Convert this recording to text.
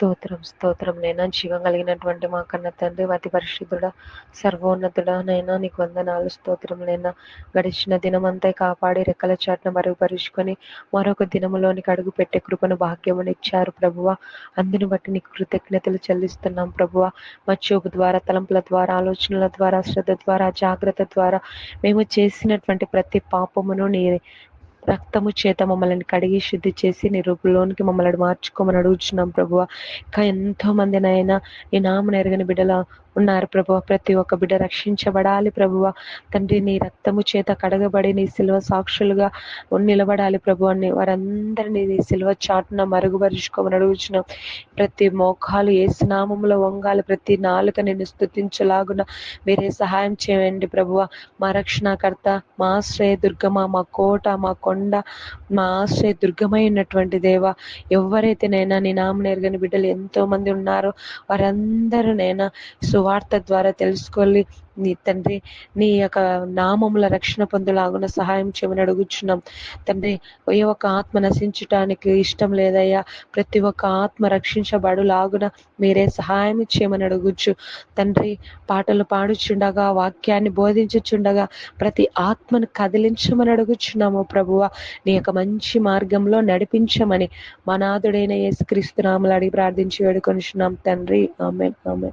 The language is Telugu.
స్తోత్రం స్తోత్రం నైనా జీవం కలిగినటువంటి మా కన్న తండ్రి అతి పరిశుద్ధుడ సర్వోన్నతుడ నైనా నీకు వందనాలు స్తోత్రం నైనా. గడిచిన దినమంతా కాపాడి రెక్కల చాటును మరుగుపరుచుకొని మరొక దినములోనికి అడుగు పెట్టే కృపను భాగ్యమును ఇచ్చారు ప్రభువ. అందుని బట్టి నీకు కృతజ్ఞతలు చెల్లిస్తున్నాం ప్రభువ. మా చూపు ద్వారా తలంపుల ద్వారా ఆలోచనల ద్వారా శ్రద్ధ ద్వారా జాగ్రత్త ద్వారా మేము చేసినటువంటి ప్రతి పాపమును నీ రక్తము చేత మమ్మల్ని కడిగి శుద్ధి చేసి నీ రూపంలోనికి మమ్మల్ని మార్చుకోమని అడుగుచున్నాం ప్రభువ. ఇంకా ఎంతో మంది నాయన నీ నామను ఎరగని బిడ్డల ఉన్నారు ప్రభు. ప్రతి ఒక్క బిడ్డ రక్షించబడాలి ప్రభువ తండ్రి నీ రక్తము చేత కడగబడి నీ సిల్వ సాక్షులుగా నిలబడాలి ప్రభు అని వారందరినీ నీ సిల్వ చాటున మరుగుపరుచుకోమని అడుగుచున్నాం. ప్రతి మోకాలు ఏ స్నామంలో వంగాలి. ప్రతి నాలుక నిన్ను స్థుతించలాగున మీరే సహాయం చేయండి ప్రభువ మా రక్షణకర్త మా ఆశ్రయ దుర్గమ మా కోట మా కొండ మా ఆశ్రయ దుర్గమైనటువంటి దేవ ఎవరైతే నైనా నీ నామం ఎరగని బిడ్డలు ఎంతో మంది ఉన్నారో వారందరూ నైనా సువార్త ద్వారా తెలుసుకోవాలి నీ తండ్రి నీ యొక్క నామముల రక్షణ పొందులాగున సహాయం చేయమని అడుగుచున్నాం. తండ్రి ఏ ఒక్క ఆత్మ నశించటానికి ఇష్టం లేదయ్యా. ప్రతి ఒక్క ఆత్మ రక్షించబడు లాగున మీరే సహాయం చేయమని అడుగుచ్చు తండ్రి పాటలు పాడుచుండగా వాక్యాన్ని బోధించుచుండగా ప్రతి ఆత్మను కదిలించమని అడుగుచున్నాము ప్రభువ. నీ యొక్క మంచి మార్గంలో నడిపించమని మనాథుడైన యేసుక్రీస్తు నామలు అడిగి ప్రార్థించి వేడుకొనిచున్నాం. తండ్రి ఆమె ఆమె